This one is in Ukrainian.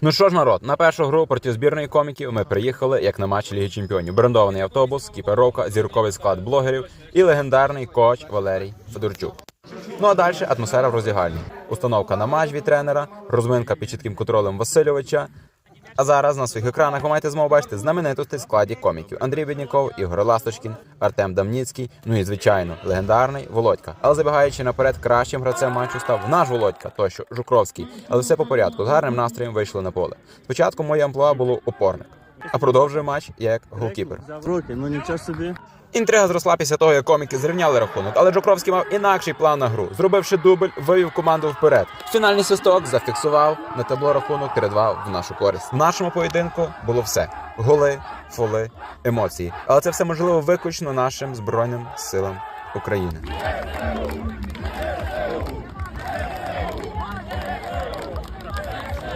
Ну що ж, народ, на першу гру проти збірної коміків ми приїхали як на матч Ліги Чемпіонів. Брендований автобус, кіперовка, зірковий склад блогерів і легендарний коч Валерій Федорчук. Ну а далі атмосфера в роздягальні. Установка на матч від тренера, розминка під чітким контролем Васильовича. А зараз на своїх екранах ви маєте змогу бачити знаменитості в складі коміків: Андрій Бідніков, Ігор Ласточкін, Артем Дамніцький, ну і звичайно легендарний Володька. Але забігаючи наперед, кращим гравцем матчу став наш Володька, тощо Жукровський. Але все по порядку. З гарним настроєм вийшли на поле. Спочатку моє амплуа було опорник, а продовжує матч як голкіпер. Руки, ну нічого собі. Інтрига зросла після того, як коміки зрівняли рахунок, але Жукровський мав інакший план на гру. Зробивши дубль, вивів команду вперед. Фінальний свисток зафіксував на табло рахунок 3-2 в нашу користь. В нашому поєдинку було все: голи, фоли, емоції. Але це все можливо виключно нашим збройним силам України.